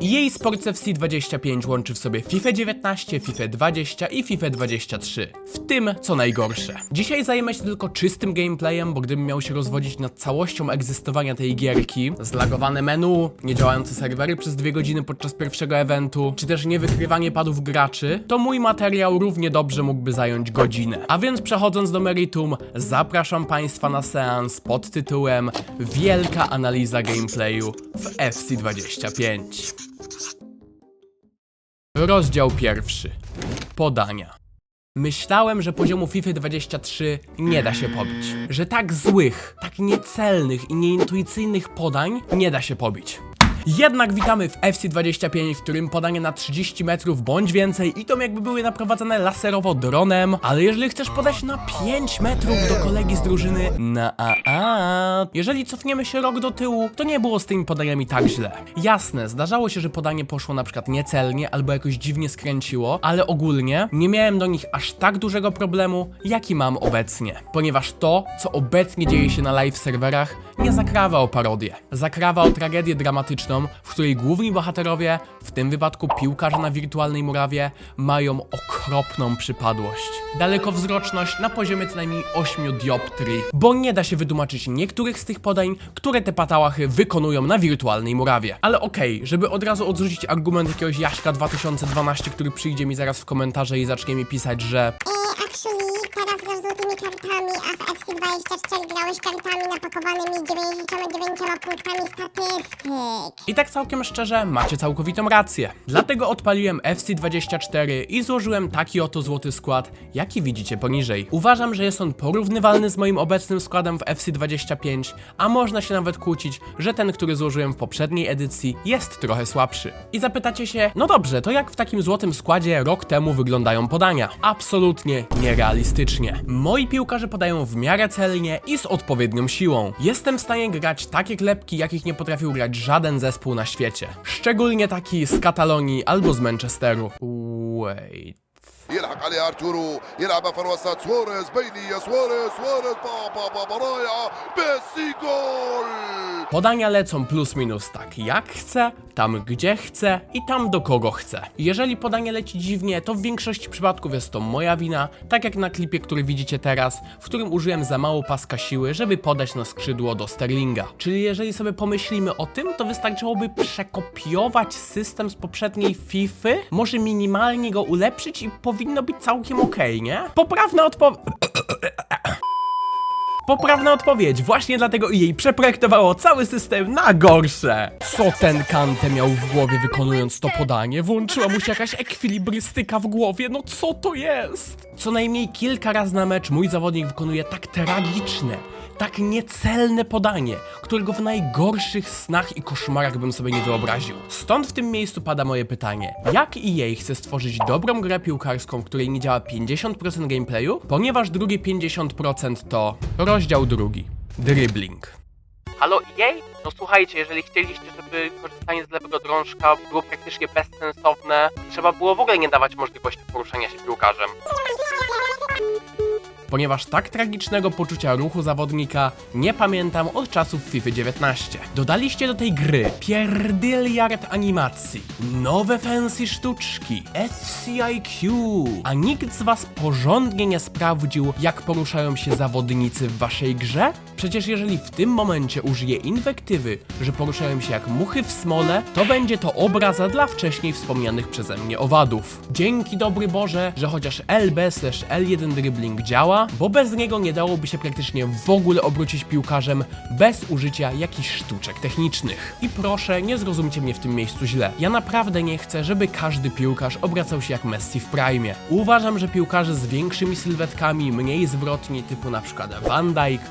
Jej Sports FC 25 łączy w sobie FIFA 19, FIFA 20 i FIFA 23. W tym co najgorsze. Dzisiaj zajmę się tylko czystym gameplayem, bo gdybym miał się rozwodzić nad całością egzystowania tej gierki, zlagowane menu, niedziałające serwery przez dwie godziny podczas pierwszego eventu, czy też niewykrywanie padów graczy, to mój materiał równie dobrze mógłby zająć godzinę. A więc przechodząc do meritum, zapraszam Państwa na seans pod tytułem Wielka analiza gameplayu w FC 25. Rozdział pierwszy. Podania. Myślałem, że poziomu FIFA 23 nie da się pobić. Że tak złych, tak niecelnych i nieintuicyjnych podań nie da się pobić. Jednak witamy w FC25, w którym podanie na 30 metrów bądź więcej i to jakby były naprowadzane laserowo dronem, ale jeżeli chcesz podać na 5 metrów do kolegi z drużyny na AA, jeżeli cofniemy się rok do tyłu, to nie było z tymi podaniami tak źle. Jasne, zdarzało się, że podanie poszło na przykład niecelnie albo jakoś dziwnie skręciło, ale ogólnie nie miałem do nich aż tak dużego problemu, jaki mam obecnie. Ponieważ to, co obecnie dzieje się na live serwerach, nie zakrawa o parodię. Zakrawa o tragedię dramatyczną, w której główni bohaterowie, w tym wypadku piłkarze na wirtualnej murawie, mają okropną przypadłość. Dalekowzroczność na poziomie co najmniej 8 dioptrii, bo nie da się wytłumaczyć niektórych z tych podań, które te patałachy wykonują na wirtualnej murawie. Ale okej, żeby od razu odrzucić argument jakiegoś Jaśka 2012, który przyjdzie mi zaraz w komentarze i zacznie mi pisać, że kartami, a w FC24 grałeś kartami napakowanymi 99 punktami statystyk. I tak całkiem szczerze, macie całkowitą rację. Dlatego odpaliłem FC24 i złożyłem taki oto złoty skład, jaki widzicie poniżej. Uważam, że jest on porównywalny z moim obecnym składem w FC25, a można się nawet kłócić, że ten, który złożyłem w poprzedniej edycji, jest trochę słabszy. I zapytacie się, no dobrze, to jak w takim złotym składzie rok temu wyglądają podania? Absolutnie nierealistycznie. Moi piłkarze podają w miarę celnie i z odpowiednią siłą. Jestem w stanie grać takie klepki, jakich nie potrafił grać żaden zespół na świecie. Szczególnie taki z Katalonii albo z Manchesteru. Wait. يلحق عليه ارتورو يلعبها في الوسط سواريز بيني سواريز سواريز بابا بابا رايعه ميسي جول Podania lecą plus minus tak jak chcę, tam gdzie chcę i tam do kogo chcę. Jeżeli podanie leci dziwnie, to w większości przypadków jest to moja wina, tak jak na klipie, który widzicie teraz, w którym użyłem za mało paska siły, żeby podać na skrzydło do Sterlinga. Czyli jeżeli sobie pomyślimy o tym, to wystarczyłoby przekopiować system z poprzedniej FIFA, może minimalnie go ulepszyć i powinno być całkiem okej, nie? Poprawna odpowiedź... Poprawna odpowiedź, właśnie dlatego jej przeprojektowało cały system na gorsze. Co ten Kante miał w głowie wykonując to podanie? Włączyła mu się jakaś ekwilibrystyka w głowie, no co to jest? Co najmniej kilka razy na mecz mój zawodnik wykonuje tak tragiczne, tak niecelne podanie, którego w najgorszych snach i koszmarach bym sobie nie wyobraził. Stąd w tym miejscu pada moje pytanie. Jak EA chce stworzyć dobrą grę piłkarską, w której nie działa 50% gameplayu? Ponieważ drugie 50% to rozdział drugi. Dribbling. Halo EA? No słuchajcie, jeżeli chcieliście, żeby korzystanie z lewego drążka było praktycznie bezsensowne, trzeba było w ogóle nie dawać możliwości poruszania się piłkarzem ponieważ tak tragicznego poczucia ruchu zawodnika nie pamiętam od czasów FIFA 19. Dodaliście do tej gry pierdyliard animacji, nowe fancy sztuczki, FCIQ, a nikt z was porządnie nie sprawdził, jak poruszają się zawodnicy w waszej grze? Przecież jeżeli w tym momencie użyję inwektywy, że poruszają się jak muchy w smole, to będzie to obraza dla wcześniej wspomnianych przeze mnie owadów. Dzięki dobry Boże, że chociaż LB L1 dribbling działa, bo bez niego nie dałoby się praktycznie w ogóle obrócić piłkarzem bez użycia jakichś sztuczek technicznych. I proszę, nie zrozumcie mnie w tym miejscu źle. Ja naprawdę nie chcę, żeby każdy piłkarz obracał się jak Messi w prime. Uważam, że piłkarze z większymi sylwetkami, mniej zwrotni, typu na przykład Van Dijk,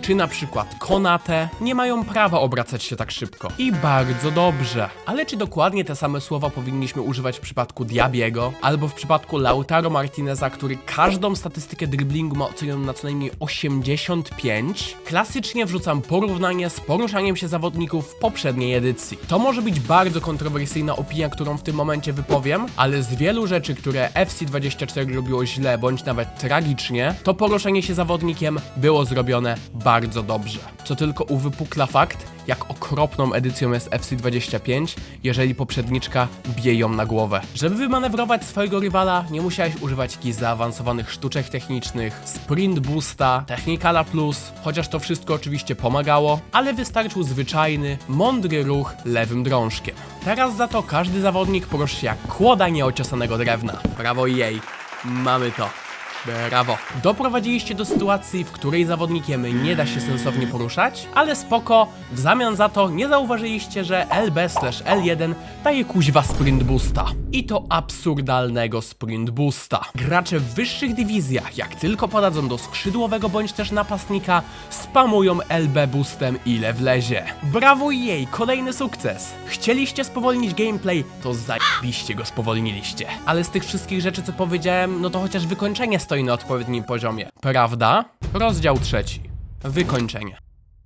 Czy na przykład Konate, nie mają prawa obracać się tak szybko. I bardzo dobrze. Ale czy dokładnie te same słowa powinniśmy używać w przypadku Diabiego, albo w przypadku Lautaro Martineza, który każdą statystykę dribblingu ma ocenioną na co najmniej 85? Klasycznie wrzucam porównanie z poruszaniem się zawodników w poprzedniej edycji. To może być bardzo kontrowersyjna opinia, którą w tym momencie wypowiem, ale z wielu rzeczy, które FC24 robiło źle, bądź nawet tragicznie, to poruszanie się zawodnikiem było zrobione bardzo dobrze. Co tylko uwypukla fakt, jak okropną edycją jest FC25, jeżeli poprzedniczka bije ją na głowę. Żeby wymanewrować swojego rywala, nie musiałeś używać jakichś zaawansowanych sztuczek technicznych, sprint boosta, technikala plus, chociaż to wszystko oczywiście pomagało, ale wystarczył zwyczajny, mądry ruch lewym drążkiem. Teraz za to każdy zawodnik się jak kłoda nieociosanego drewna. Brawo jej, mamy to. Brawo. Doprowadziliście do sytuacji, w której zawodnikiem nie da się sensownie poruszać, ale spoko, w zamian za to nie zauważyliście, że LB L1 daje kuźwa sprint boosta. I to absurdalnego sprint boosta. Gracze w wyższych dywizjach, jak tylko podadzą do skrzydłowego bądź też napastnika, spamują LB boostem ile wlezie. Brawo jej, kolejny sukces. Chcieliście spowolnić gameplay, to zajebiście go spowolniliście. Ale z tych wszystkich rzeczy, co powiedziałem, no to chociaż wykończenie stoi na odpowiednim poziomie. Prawda? Rozdział trzeci. Wykończenie.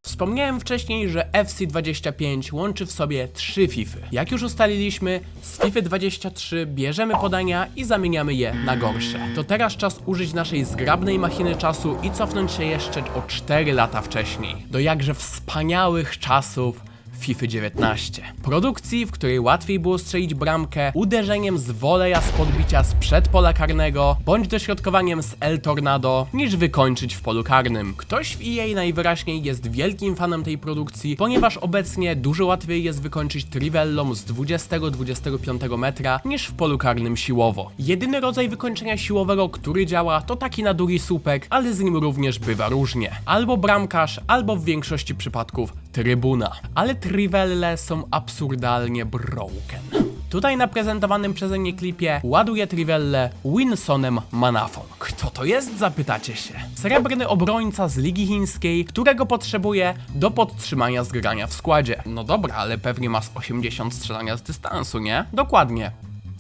Wspomniałem wcześniej, że FC25 łączy w sobie trzy FIFA. Jak już ustaliliśmy, z FIFA 23 bierzemy podania i zamieniamy je na gorsze. To teraz czas użyć naszej zgrabnej machiny czasu i cofnąć się jeszcze o 4 lata wcześniej. Do jakże wspaniałych czasów FIFA 19. Produkcji, w której łatwiej było strzelić bramkę uderzeniem z woleja z podbicia sprzed pola karnego, bądź dośrodkowaniem z El Tornado, niż wykończyć w polu karnym. Ktoś w EA najwyraźniej jest wielkim fanem tej produkcji, ponieważ obecnie dużo łatwiej jest wykończyć Trivellą z 20-25 metra niż w polu karnym siłowo. Jedyny rodzaj wykończenia siłowego, który działa, to taki na długi słupek, ale z nim również bywa różnie. Albo bramkarz, albo w większości przypadków trybuna. Ale Trivelle są absurdalnie broken. Tutaj na prezentowanym przeze mnie klipie ładuje Trivelle Winsonem Manafą. Kto to jest, zapytacie się. Srebrny obrońca z Ligi Chińskiej, którego potrzebuje do podtrzymania zgrania w składzie. No dobra, ale pewnie ma z 80 strzelania z dystansu, nie? Dokładnie.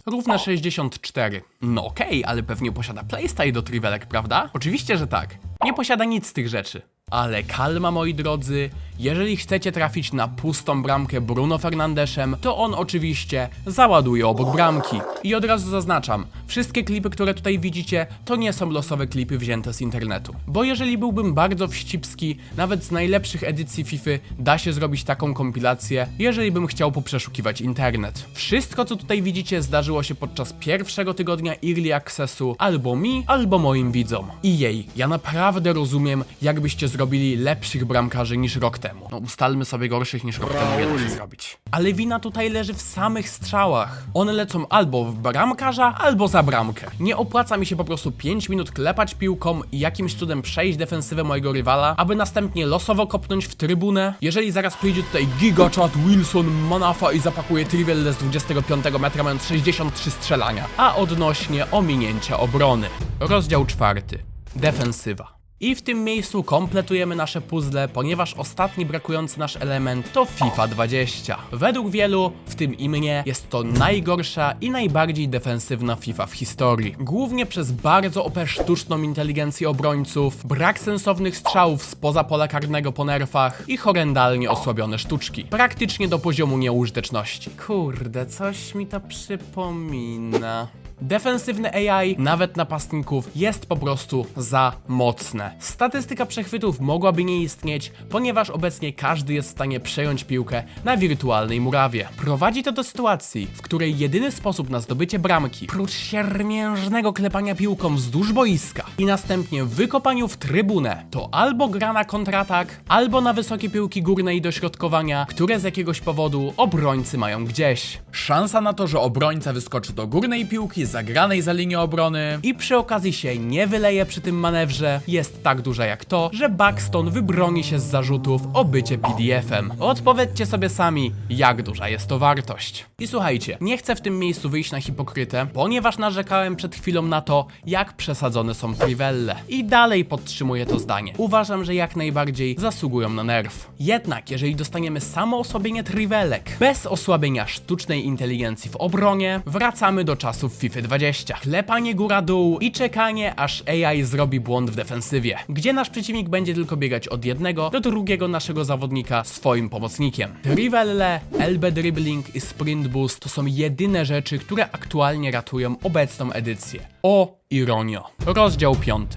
Równe 64. No okej, ale pewnie posiada playstyle do Trivelek, prawda? Oczywiście, że tak. Nie posiada nic z tych rzeczy. Ale kalma, moi drodzy, jeżeli chcecie trafić na pustą bramkę Bruno Fernandeszem, to on oczywiście załaduje obok bramki. I od razu zaznaczam, wszystkie klipy, które tutaj widzicie, to nie są losowe klipy wzięte z internetu. Bo jeżeli byłbym bardzo wścibski, nawet z najlepszych edycji FIFA da się zrobić taką kompilację, jeżeli bym chciał poprzeszukiwać internet. Wszystko, co tutaj widzicie, zdarzyło się podczas pierwszego tygodnia Early Accessu albo mi, albo moim widzom. I jej, ja naprawdę rozumiem, jakbyście zrobili lepszych bramkarzy niż rok temu. No ustalmy sobie gorszych niż rok temu nie da się zrobić. Ale wina tutaj leży w samych strzałach. One lecą albo w bramkarza, albo za bramkę. Nie opłaca mi się po prostu 5 minut klepać piłką i jakimś cudem przejść defensywę mojego rywala, aby następnie losowo kopnąć w trybunę, jeżeli zaraz przyjdzie tutaj gigachat Wilson Manafa i zapakuje Trivelle z 25 metra mając 63 strzelania. A odnośnie ominięcia obrony. Rozdział czwarty. Defensywa. I w tym miejscu kompletujemy nasze puzzle, ponieważ ostatni brakujący nasz element to FIFA 20. Według wielu, w tym i mnie, jest to najgorsza i najbardziej defensywna FIFA w historii. Głównie przez bardzo OP sztuczną inteligencję obrońców, brak sensownych strzałów spoza pola karnego po nerfach i horrendalnie osłabione sztuczki. Praktycznie do poziomu nieużyteczności. Kurde, coś mi to przypomina. Defensywne AI, nawet napastników, jest po prostu za mocne. Statystyka przechwytów mogłaby nie istnieć, ponieważ obecnie każdy jest w stanie przejąć piłkę na wirtualnej murawie. Prowadzi to do sytuacji, w której jedyny sposób na zdobycie bramki, prócz siermiężnego klepania piłką wzdłuż boiska i następnie wykopaniu w trybunę, to albo gra na kontratak, albo na wysokie piłki górne i dośrodkowania, które z jakiegoś powodu obrońcy mają gdzieś. Szansa na to, że obrońca wyskoczy do górnej piłki zagranej za linię obrony i przy okazji się nie wyleje przy tym manewrze jest tak duża jak to, że Buxton wybroni się z zarzutów o bycie PDF-em. Odpowiedzcie sobie sami, jak duża jest to wartość. I słuchajcie, nie chcę w tym miejscu wyjść na hipokrytę, ponieważ narzekałem przed chwilą na to, jak przesadzone są Trivelle. I dalej podtrzymuję to zdanie. Uważam, że jak najbardziej zasługują na nerw. Jednak, jeżeli dostaniemy samo osłabienie Trivellek, bez osłabienia sztucznej inteligencji w obronie, wracamy do czasów FIFA 20. Klepanie góra-dół i czekanie, aż AI zrobi błąd w defensywie, gdzie nasz przeciwnik będzie tylko biegać od jednego do drugiego naszego zawodnika swoim pomocnikiem. Trivelle, LB Dribbling i Sprint Boost to są jedyne rzeczy, które aktualnie ratują obecną edycję. O ironio. Rozdział 5.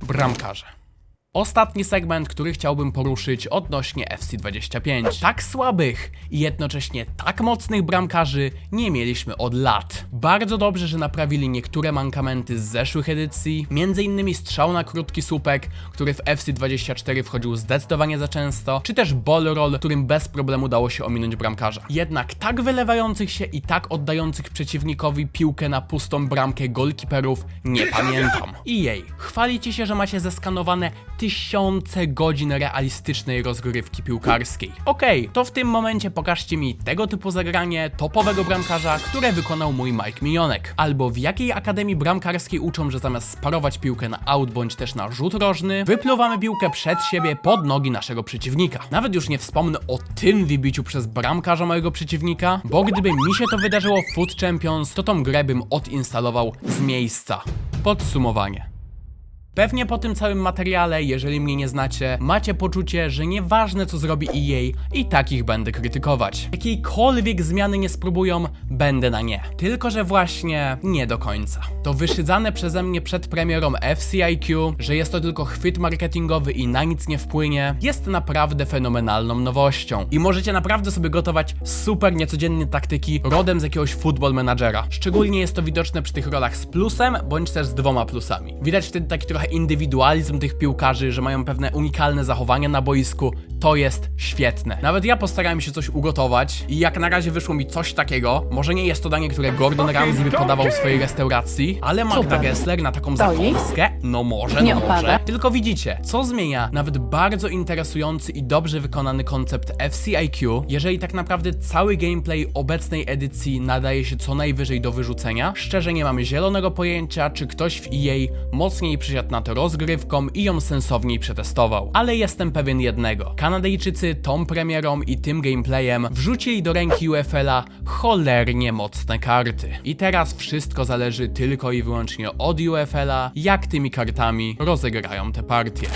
Bramkarze. Ostatni segment, który chciałbym poruszyć odnośnie FC25. Tak słabych i jednocześnie tak mocnych bramkarzy nie mieliśmy od lat. Bardzo dobrze, że naprawili niektóre mankamenty z zeszłych edycji, innymi strzał na krótki słupek, który w FC24 wchodził zdecydowanie za często, czy też ball roll, którym bez problemu dało się ominąć bramkarza. Jednak tak wylewających się i tak oddających przeciwnikowi piłkę na pustą bramkę golkiperów nie pamiętam. I jej, chwalicie się, że macie zeskanowane tysiące godzin realistycznej rozgrywki piłkarskiej. Okej, to w tym momencie pokażcie mi tego typu zagranie topowego bramkarza, które wykonał mój Mike Minionek. Albo w jakiej akademii bramkarskiej uczą, że zamiast sparować piłkę na out bądź też na rzut rożny, wypluwamy piłkę przed siebie pod nogi naszego przeciwnika. Nawet już nie wspomnę o tym wybiciu przez bramkarza mojego przeciwnika, bo gdyby mi się to wydarzyło w Foot Champions, to tą grę bym odinstalował z miejsca. Podsumowanie. Pewnie po tym całym materiale, jeżeli mnie nie znacie, macie poczucie, że nieważne co zrobi EA, i tak ich będę krytykować. Jakiejkolwiek zmiany nie spróbują, będę na nie. Tylko, że właśnie nie do końca. To wyszydzane przeze mnie przed premierą FCIQ, że jest to tylko chwyt marketingowy i na nic nie wpłynie, jest naprawdę fenomenalną nowością. I możecie naprawdę sobie gotować super niecodzienne taktyki rodem z jakiegoś football managera. Szczególnie jest to widoczne przy tych rolach z plusem, bądź też z dwoma plusami. Widać wtedy taki trochę indywidualizm tych piłkarzy, że mają pewne unikalne zachowania na boisku. To jest świetne. Nawet ja postarałem się coś ugotować i jak na razie wyszło mi coś takiego. Może nie jest to danie, które Gordon Ramsay by podawał w swojej restauracji, ale Magda. Gessler na taką zakąskę, no może, no może. Tylko widzicie, co zmienia nawet bardzo interesujący i dobrze wykonany koncept FCIQ, jeżeli tak naprawdę cały gameplay obecnej edycji nadaje się co najwyżej do wyrzucenia? Szczerze nie mamy zielonego pojęcia, czy ktoś w EA mocniej przysiadł na to rozgrywką i ją sensowniej przetestował. Ale jestem pewien jednego. Kanadyjczycy tą premierą i tym gameplayem wrzucili do ręki UFL-a cholernie mocne karty. I teraz wszystko zależy tylko i wyłącznie od UFL-a, jak tymi kartami rozegrają te partie.